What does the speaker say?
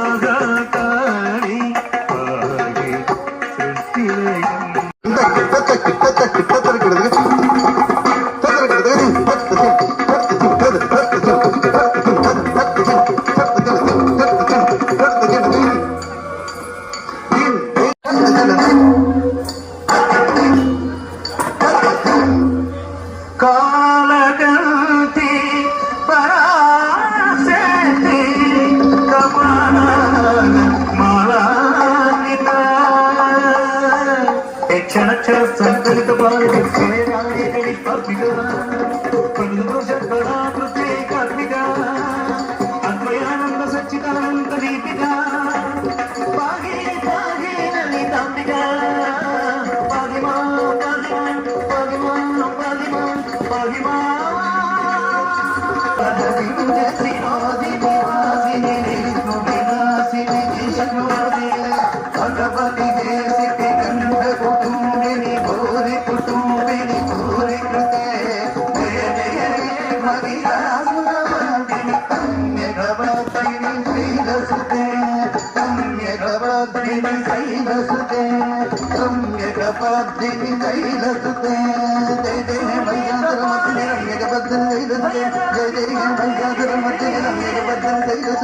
Uh-huh. యక్షణక్షర సంకలిత బాలి శ్రేయాలి పర్పిక అద్వయానంద సచ్చిదానంద దీపిక. పాగి పాగి లలితాంబిక పాగిమా పాగిమా పాగిమా పాగిమా పాగిమా నివాసిని విష్ణు విలాసిని భగవతి கைட கைலசுதே ரம்யக பாப்தி கைலசுதே. ஜெய ஜெய பையாதர மத்திய ரம்யக பத்தன் கைலசுதே. ஜெய ஜெய கைலசுதே.